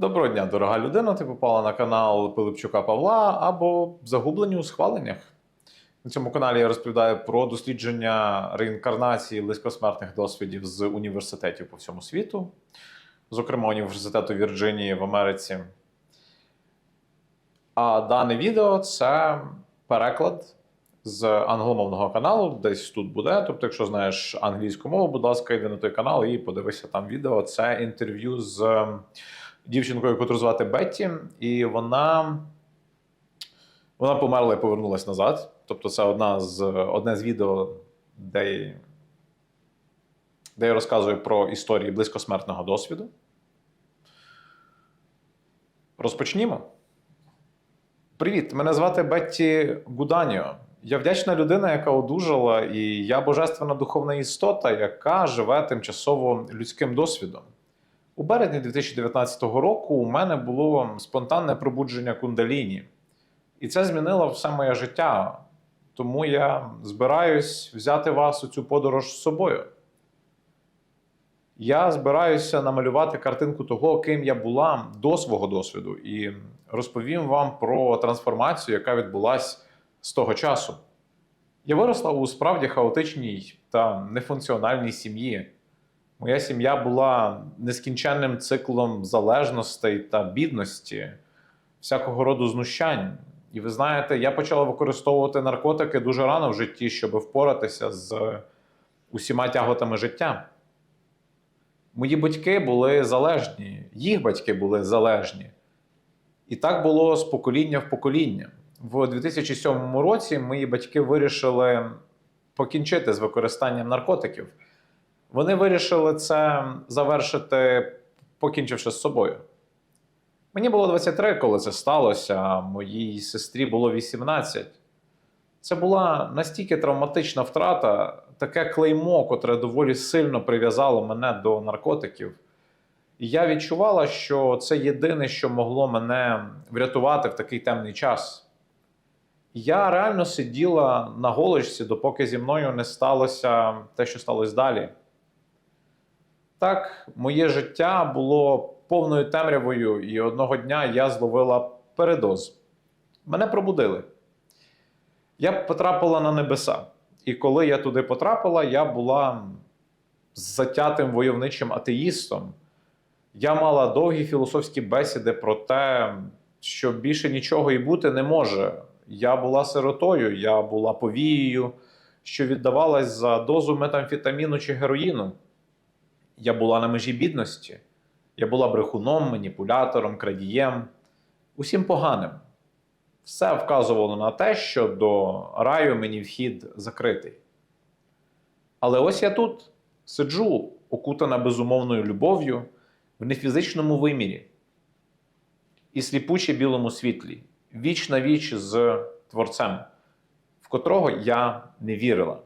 Доброго дня, дорога людина. Ти попала на канал Пилипчука Павла або загублені у схваленнях. На цьому каналі я розповідаю про дослідження реінкарнації близькосмертних досвідів з університетів по всьому світу, зокрема університету Вірджинії в Америці. А дане відео це переклад з англомовного каналу, десь тут буде. Тобто, якщо знаєш англійську мову, будь ласка, йди на той канал і подивися там відео. Це інтерв'ю з дівчинкою, яку звати Бетті, і вона. Вона померла і повернулася назад. Тобто, це одна з, одне з відео, де, де я розказую про історії близькосмертного досвіду. Розпочнімо. Привіт, мене звати Бетті Гуданіо. Я вдячна людина, яка одужала, і я божественна духовна істота, яка живе тимчасово людським досвідом. У березні 2019 року у мене було спонтанне пробудження кундаліні, і це змінило все моє життя. Тому я збираюсь взяти вас у цю подорож з собою. Я збираюся намалювати картинку того, ким я була до свого досвіду, і розповім вам про трансформацію, яка відбулася з того часу. Я виросла у справді хаотичній та нефункціональній сім'ї. Моя сім'я була нескінченним циклом залежностей та бідності, всякого роду знущань. І ви знаєте, я почала використовувати наркотики дуже рано в житті, щоб впоратися з усіма тяготами життя. Мої батьки були залежні, їх батьки були залежні. І так було з покоління в покоління. В 2007 році мої батьки вирішили покінчити з використанням наркотиків. Вони вирішили це завершити, покінчивши з собою. Мені було 23, коли це сталося, а моїй сестрі було 18. Це була настільки травматична втрата, таке клеймо, котре доволі сильно прив'язало мене до наркотиків. І я відчувала, що це єдине, що могло мене врятувати в такий темний час. Я реально сиділа на голочці, допоки зі мною не сталося те, що сталося далі. Так, моє життя було повною темрявою, і одного дня я зловила передоз. Мене пробудили. Я потрапила на небеса. І коли я туди потрапила, я була затятим войовничим атеїстом. Я мала довгі філософські бесіди про те, що більше нічого і бути не може. Я була сиротою, я була повією, що віддавалась за дозу метамфетаміну чи героїну. Я була на межі бідності. Я була брехуном, маніпулятором, крадієм, усім поганим. Все вказувало на те, що до раю мені вхід закритий. Але ось я тут сиджу, окутана безумовною любов'ю в нефізичному вимірі і сліпуче білому світлі, віч на віч з Творцем, в котрого я не вірила.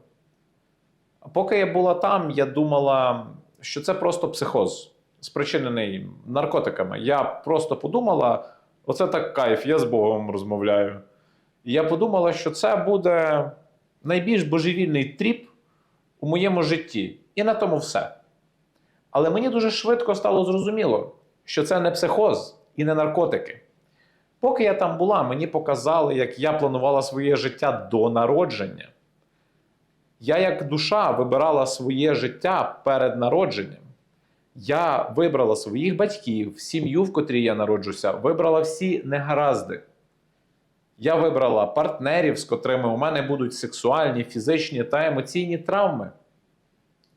А поки я була там, я думала, що це просто психоз, спричинений наркотиками. Я просто подумала, оце так кайф, я з Богом розмовляю. І я подумала, що це буде найбільш божевільний тріп у моєму житті. І на тому все. Але мені дуже швидко стало зрозуміло, що це не психоз і не наркотики. Поки я там була, мені показали, як я планувала своє життя до народження. Я, як душа, вибирала своє життя перед народженням. Я вибрала своїх батьків, сім'ю, в котрій я народжуся, вибрала всі негаразди. Я вибрала партнерів, з котрими у мене будуть сексуальні, фізичні та емоційні травми.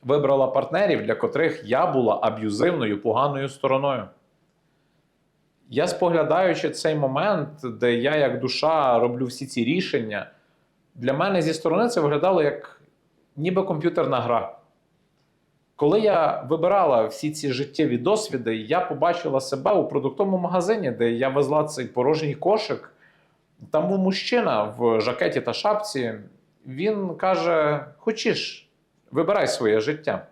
Вибрала партнерів, для котрих я була аб'юзивною, поганою стороною. Я споглядаючи цей момент, де я, як душа, роблю всі ці рішення, для мене зі сторони це виглядало як ніби комп'ютерна гра. Коли я вибирала всі ці життєві досвіди, я побачила себе у продуктовому магазині, де я везла цей порожній кошик. Там був мужчина в жакеті та шапці. Він каже: Хочеш, вибирай своє життя.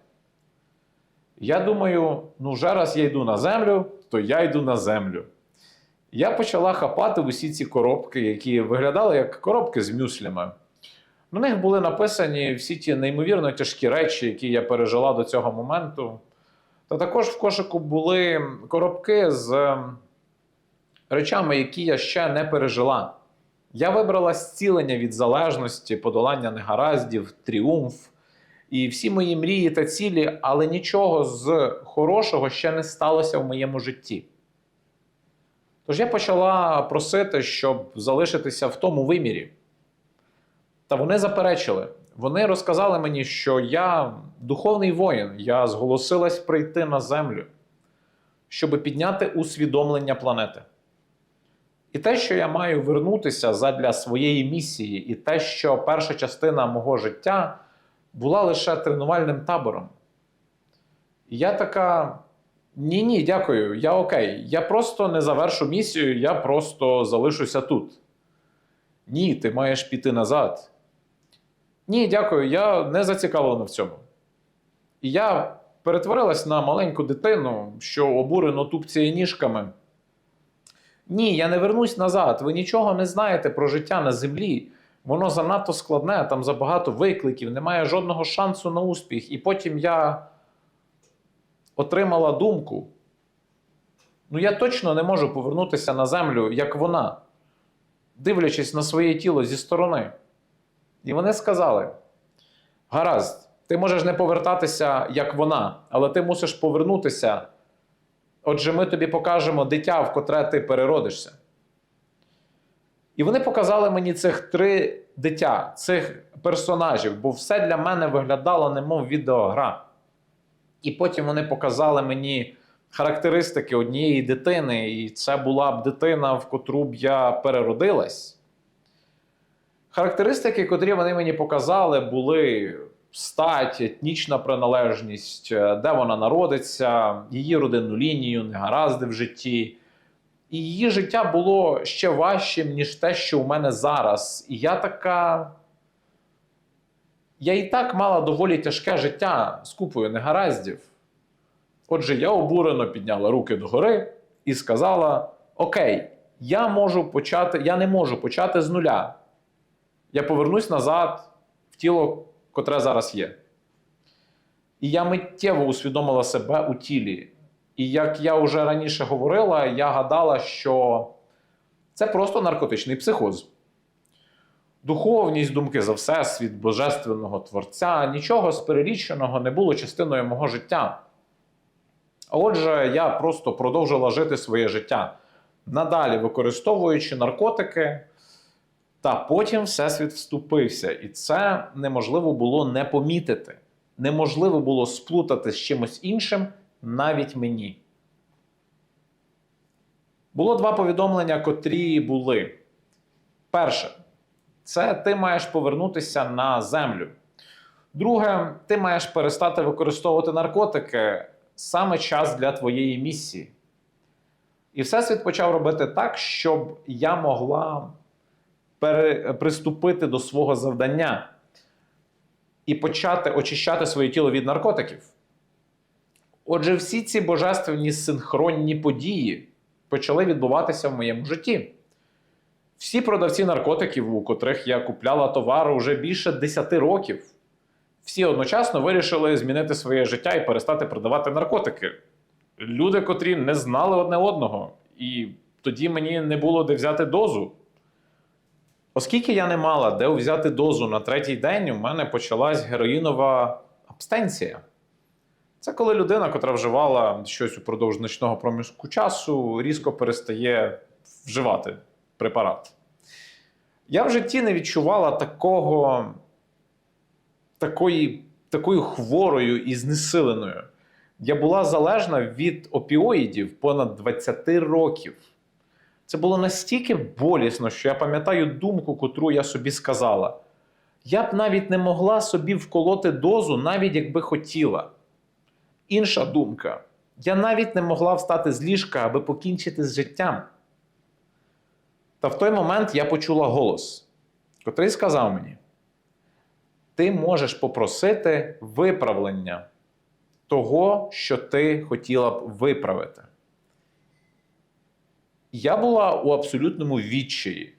Я думаю, ну вже раз я йду на землю, то я йду на землю. Я почала хапати усі ці коробки, які виглядали як коробки з мюслями. На них були написані всі ті неймовірно тяжкі речі, які я пережила до цього моменту. Та також в кошику були коробки з ем, речами, які я ще не пережила. Я вибрала зцілення від залежності, подолання негараздів, тріумф і всі мої мрії та цілі, але нічого з хорошого ще не сталося в моєму житті. Тож я почала просити, щоб залишитися в тому вимірі. Та вони заперечили. Вони розказали мені, що я духовний воїн, я зголосилась прийти на землю, щоб підняти усвідомлення планети. І те, що я маю вернутися задля своєї місії, і те, що перша частина мого життя була лише тренувальним табором. І я така: ні, ні, дякую, я окей. Я просто не завершу місію, я просто залишуся тут. Ні, ти маєш піти назад. Ні, дякую, я не зацікавлена в цьому. І я перетворилась на маленьку дитину, що обурено тупціє ніжками. Ні, я не вернусь назад. Ви нічого не знаєте про життя на землі. Воно занадто складне, там забагато викликів, немає жодного шансу на успіх. І потім я отримала думку: ну, я точно не можу повернутися на землю, як вона, дивлячись на своє тіло зі сторони. І вони сказали: гаразд, ти можеш не повертатися, як вона, але ти мусиш повернутися. Отже, ми тобі покажемо дитя, в котре ти переродишся. І вони показали мені цих три дитя, цих персонажів, бо все для мене виглядало немов відеогра. І потім вони показали мені характеристики однієї дитини, і це була б дитина, в котру б я переродилась. Характеристики, котрі вони мені показали, були стать, етнічна приналежність, е, де вона народиться, її родинну лінію, негаразди в житті. І її життя було ще важчим, ніж те, що у мене зараз. І я така. Я і так мала доволі тяжке життя з купою негараздів. Отже, я обурено підняла руки догори і сказала: Окей, я можу почати, я не можу почати з нуля. Я повернусь назад в тіло, котре зараз є. І я миттєво усвідомила себе у тілі. І як я вже раніше говорила, я гадала, що це просто наркотичний психоз. Духовність, думки за всесвіт, божественного творця, нічого з переліченого не було частиною мого життя. Отже, я просто продовжила жити своє життя, надалі використовуючи наркотики, та потім Всесвіт вступився. І це неможливо було не помітити. Неможливо було сплутати з чимось іншим навіть мені. Було два повідомлення, котрі були. Перше, це ти маєш повернутися на землю. Друге, ти маєш перестати використовувати наркотики саме час для твоєї місії. І Всесвіт почав робити так, щоб я могла. Приступити до свого завдання і почати очищати своє тіло від наркотиків. Отже, всі ці божественні синхронні події почали відбуватися в моєму житті. Всі продавці наркотиків, у котрих я купляла товари вже більше 10 років, всі одночасно вирішили змінити своє життя і перестати продавати наркотики. Люди, котрі не знали одне одного, і тоді мені не було де взяти дозу. Оскільки я не мала де взяти дозу на третій день, у мене почалась героїнова абстенція. Це коли людина, котра вживала щось упродовж значного проміжку часу, різко перестає вживати препарат. Я в житті не відчувала такого, такої, такою хворою і знесиленою. Я була залежна від опіоїдів понад 20 років. Це було настільки болісно, що я пам'ятаю думку, котру я собі сказала. Я б навіть не могла собі вколоти дозу, навіть якби хотіла. Інша думка. Я навіть не могла встати з ліжка, аби покінчити з життям. Та в той момент я почула голос, котрий сказав мені: ти можеш попросити виправлення того, що ти хотіла б виправити. Я була у абсолютному відчаї.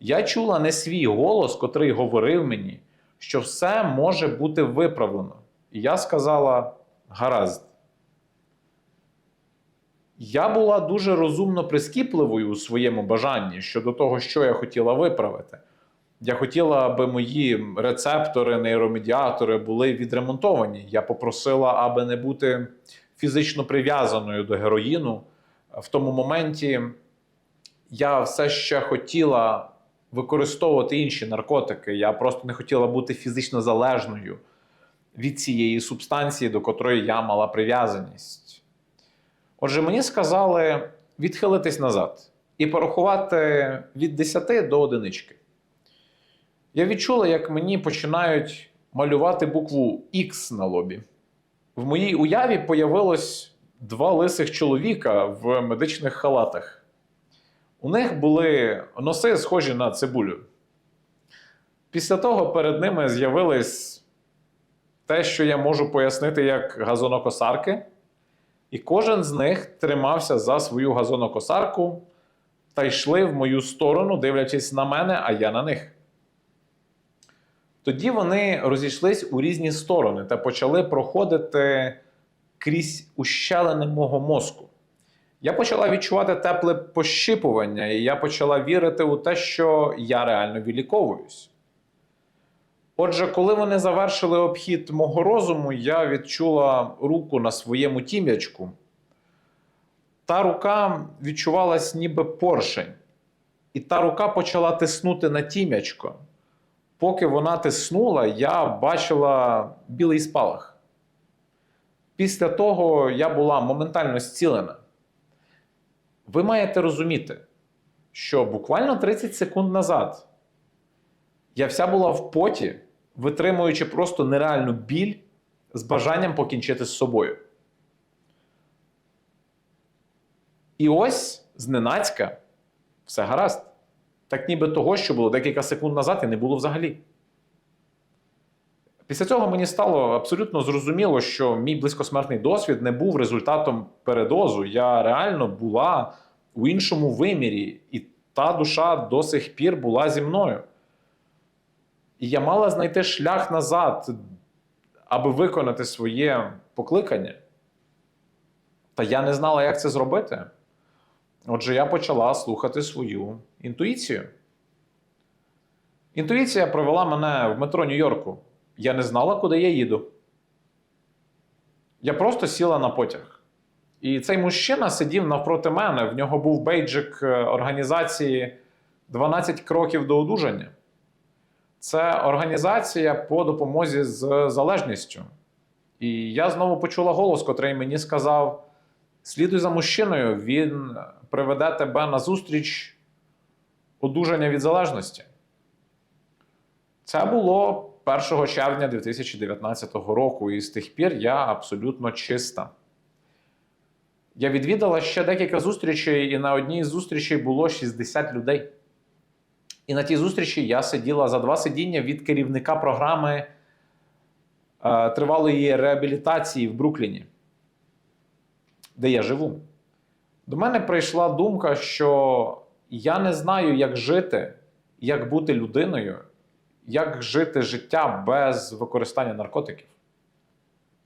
Я чула не свій голос, котрий говорив мені, що все може бути виправлено. І я сказала: гаразд, Я була дуже розумно прискіпливою у своєму бажанні щодо того, що я хотіла виправити. Я хотіла, аби мої рецептори, нейромедіатори були відремонтовані. Я попросила, аби не бути фізично прив'язаною до героїну. В тому моменті я все ще хотіла використовувати інші наркотики. Я просто не хотіла бути фізично залежною від цієї субстанції, до котрої я мала прив'язаність. Отже, мені сказали відхилитись назад і порахувати від 10 до одинички. Я відчула, як мені починають малювати букву X на лобі. В моїй уяві появилось два лисих чоловіка в медичних халатах. У них були носи, схожі на цибулю. Після того перед ними з'явились те, що я можу пояснити як газонокосарки, і кожен з них тримався за свою газонокосарку та йшли в мою сторону, дивлячись на мене, а я на них. Тоді вони розійшлись у різні сторони та почали проходити крізь ущелини мого мозку. Я почала відчувати тепле пощипування, і я почала вірити у те, що я реально виліковуюсь. Отже, коли вони завершили обхід мого розуму, я відчула руку на своєму тім'ячку. Та рука відчувалась ніби поршень. І та рука почала тиснути на тім'ячко. Поки вона тиснула, я бачила білий спалах. Після того я була моментально зцілена. Ви маєте розуміти, що буквально 30 секунд назад я вся була в поті, витримуючи просто нереальну біль з бажанням покінчити з собою. І ось зненацька все гаразд. Так ніби того, що було декілька секунд назад, і не було взагалі. Після цього мені стало абсолютно зрозуміло, що мій близькосмертний досвід не був результатом передозу. Я реально була у іншому вимірі, і та душа до сих пір була зі мною. І я мала знайти шлях назад, аби виконати своє покликання. Та я не знала, як це зробити. Отже, я почала слухати свою інтуїцію. Інтуїція привела мене в метро Нью-Йорку. Я не знала, куди я їду. Я просто сіла на потяг. І цей мужчина сидів навпроти мене. В нього був бейджик е, організації 12 кроків до одужання. Це організація по допомозі з залежністю. І я знову почула голос, котрий мені сказав: слідуй за мужчиною, він приведе тебе на зустріч одужання від залежності. Це було 1 червня 2019 року, і з тих пір я абсолютно чиста. Я відвідала ще декілька зустрічей, і на одній з зустрічей було 60 людей. І на тій зустрічі я сиділа за два сидіння від керівника програми е, тривалої реабілітації в Брукліні, де я живу. До мене прийшла думка, що я не знаю, як жити, як бути людиною, як жити життя без використання наркотиків.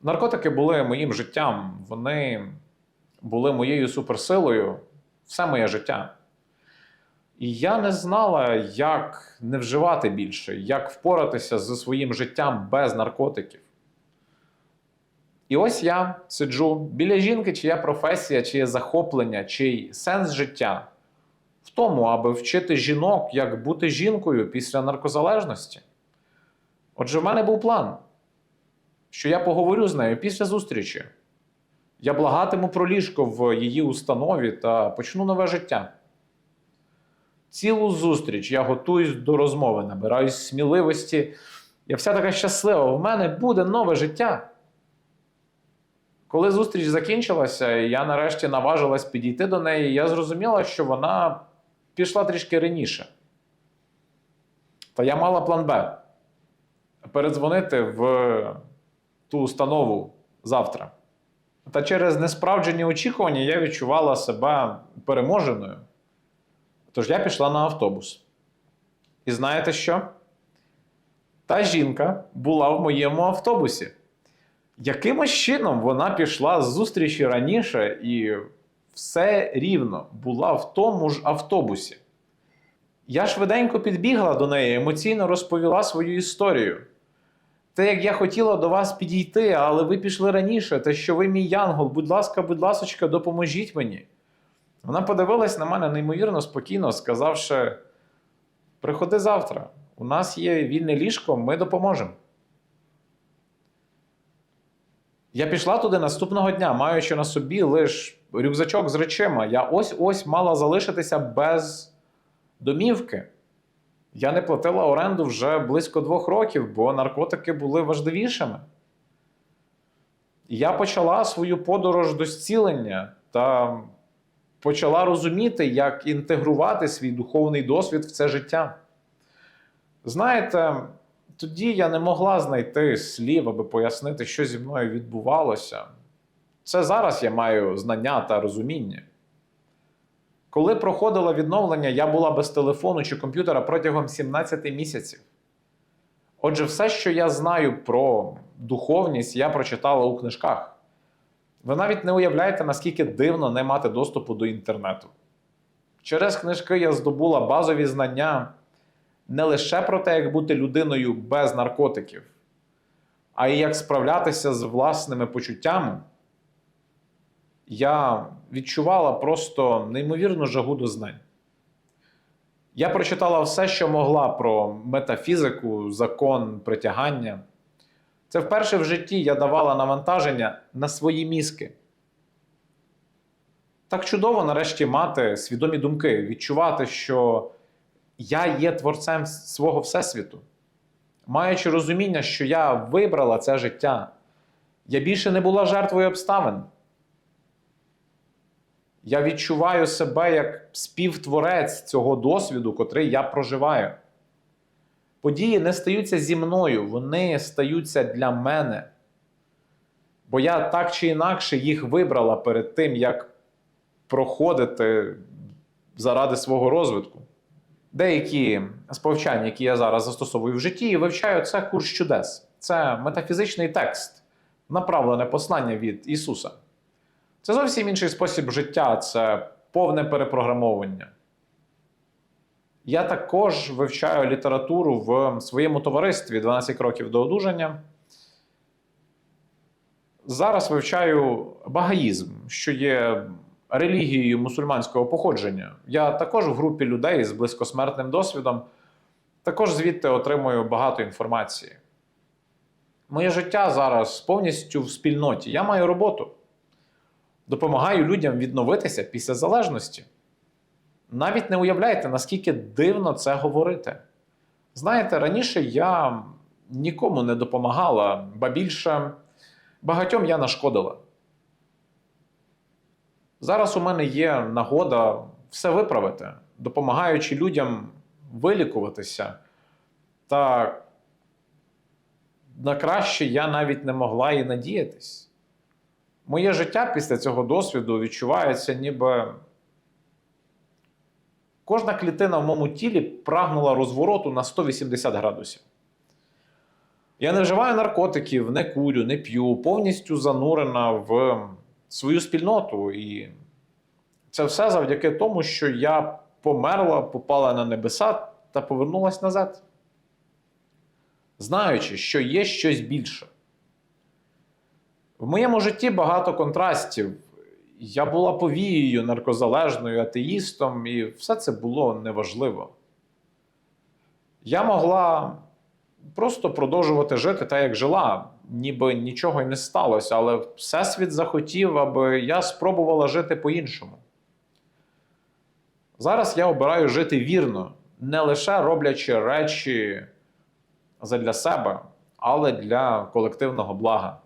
Наркотики були моїм життям, вони були моєю суперсилою все моє життя. І я не знала, як не вживати більше, як впоратися зі своїм життям без наркотиків. І ось я сиджу біля жінки, чия професія, чиє захоплення, чий сенс життя в тому, аби вчити жінок, як бути жінкою після наркозалежності. Отже, в мене був план, що я поговорю з нею після зустрічі. Я благатиму про ліжко в її установі та почну нове життя. Цілу зустріч я готуюсь до розмови, набираюсь сміливості. Я вся така щаслива, в мене буде нове життя. Коли зустріч закінчилася, і я нарешті наважилась підійти до неї, я зрозуміла, що вона пішла трішки раніше. Та я мала план Б передзвонити в ту установу завтра. Та через несправджені очікування я відчувала себе переможеною. Тож я пішла на автобус. І знаєте що? Та жінка була в моєму автобусі. Якимось чином вона пішла з зустрічі раніше і все рівно була в тому ж автобусі. Я швиденько підбігла до неї, емоційно розповіла свою історію. Те, як я хотіла до вас підійти, але ви пішли раніше, те, що ви мій янгол, будь ласка, будь ласочка, допоможіть мені. Вона подивилась на мене неймовірно спокійно, сказавши: приходи завтра, у нас є вільне ліжко, ми допоможемо. Я пішла туди наступного дня, маючи на собі лише рюкзачок з речима. Я ось-ось мала залишитися без домівки. Я не платила оренду вже близько двох років, бо наркотики були важливішими. Я почала свою подорож до зцілення та почала розуміти, як інтегрувати свій духовний досвід в це життя. Знаєте, тоді я не могла знайти слів, аби пояснити, що зі мною відбувалося. Це зараз я маю знання та розуміння. Коли проходило відновлення, я була без телефону чи комп'ютера протягом 17 місяців. Отже, все, що я знаю про духовність, я прочитала у книжках. Ви навіть не уявляєте, наскільки дивно не мати доступу до інтернету. Через книжки я здобула базові знання не лише про те, як бути людиною без наркотиків, а й як справлятися з власними почуттями. Я відчувала просто неймовірну жагу до знань. Я прочитала все, що могла про метафізику, закон притягання. Це вперше в житті я давала навантаження на свої мізки. Так чудово нарешті мати свідомі думки, відчувати, що я є творцем свого Всесвіту. Маючи розуміння, що я вибрала це життя, я більше не була жертвою обставин. Я відчуваю себе як співтворець цього досвіду, котрий я проживаю. Події не стаються зі мною, вони стаються для мене. Бо я так чи інакше їх вибрала перед тим, як проходити заради свого розвитку. Деякі сповчання, які я зараз застосовую в житті, і вивчаю це курс чудес. Це метафізичний текст, направлене послання від Ісуса. Це зовсім інший спосіб життя, це повне перепрограмовування. Я також вивчаю літературу в своєму товаристві 12 кроків до одужання. Зараз вивчаю багаїзм, що є релігією мусульманського походження. Я також в групі людей з близькосмертним досвідом, також звідти отримую багато інформації. Моє життя зараз повністю в спільноті. Я маю роботу. Допомагаю людям відновитися після залежності. Навіть не уявляєте, наскільки дивно це говорити. Знаєте, раніше я нікому не допомагала, ба більше багатьом я нашкодила. Зараз у мене є нагода все виправити, допомагаючи людям вилікуватися. Та на краще я навіть не могла і надіятись. Моє життя після цього досвіду відчувається, ніби кожна клітина в моєму тілі прагнула розвороту на 180 градусів. Я не вживаю наркотиків, не курю, не п'ю, повністю занурена в свою спільноту. І це все завдяки тому, що я померла, попала на небеса та повернулася назад. Знаючи, що є щось більше. В моєму житті багато контрастів. Я була повією, наркозалежною, атеїстом, і все це було неважливо. Я могла просто продовжувати жити так, як жила, ніби нічого й не сталося, але Всесвіт захотів, аби я спробувала жити по-іншому. Зараз я обираю жити вірно, не лише роблячи речі задля себе, але для колективного блага.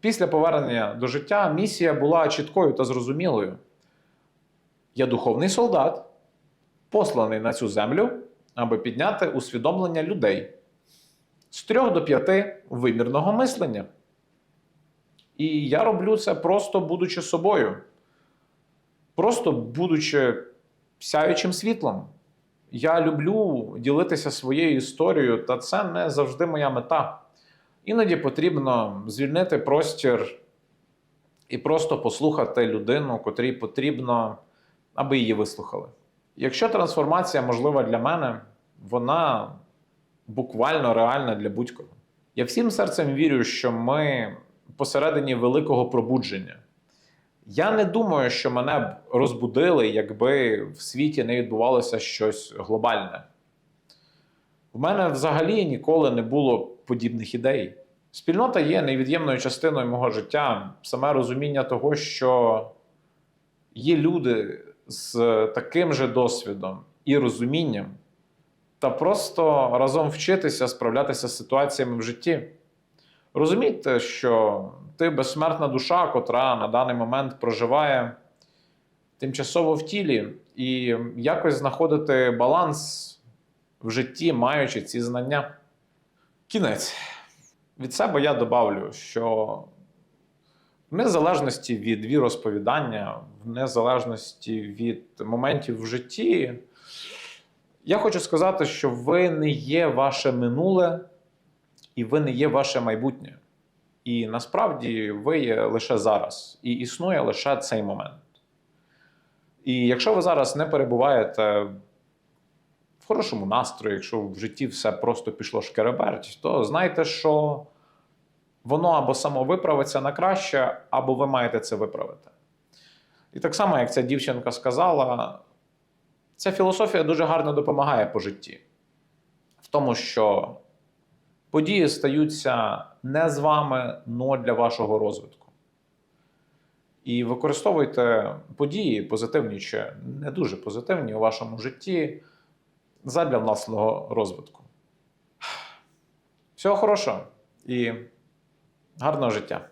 Після повернення до життя місія була чіткою та зрозумілою. Я духовний солдат, посланий на цю землю, аби підняти усвідомлення людей з 3 до 5 вимірного мислення. І я роблю це просто будучи собою, просто будучи сяючим світлом. Я люблю ділитися своєю історією, та це не завжди моя мета. Іноді потрібно звільнити простір і просто послухати людину, котрій потрібно, аби її вислухали. Якщо трансформація можлива для мене, вона буквально реальна для будь-кого. Я всім серцем вірю, що ми посередині великого пробудження. Я не думаю, що мене б розбудили, якби в світі не відбувалося щось глобальне. У мене взагалі ніколи не було подібних ідей. Спільнота є невід'ємною частиною мого життя, саме розуміння того, що є люди з таким же досвідом і розумінням, та просто разом вчитися справлятися з ситуаціями в житті. Розумійте, що ти безсмертна душа, котра на даний момент проживає тимчасово в тілі, і якось знаходити баланс в житті, маючи ці знання. Кінець. Від себе я добавлю, що в незалежності від віросповідання, в незалежності від моментів в житті, я хочу сказати, що ви не є ваше минуле і ви не є ваше майбутнє. І насправді ви є лише зараз, і існує лише цей момент. І якщо ви зараз не перебуваєте в хорошому настрої, якщо в житті все просто пішло шкереберть, то знайте, що воно або само виправиться на краще, або ви маєте це виправити. І так само, як ця дівчинка сказала, ця філософія дуже гарно допомагає по житті. В тому, що події стаються не з вами, но для вашого розвитку. І використовуйте події, позитивні чи не дуже позитивні у вашому житті задля власного розвитку. Всього хорошого і гарного життя!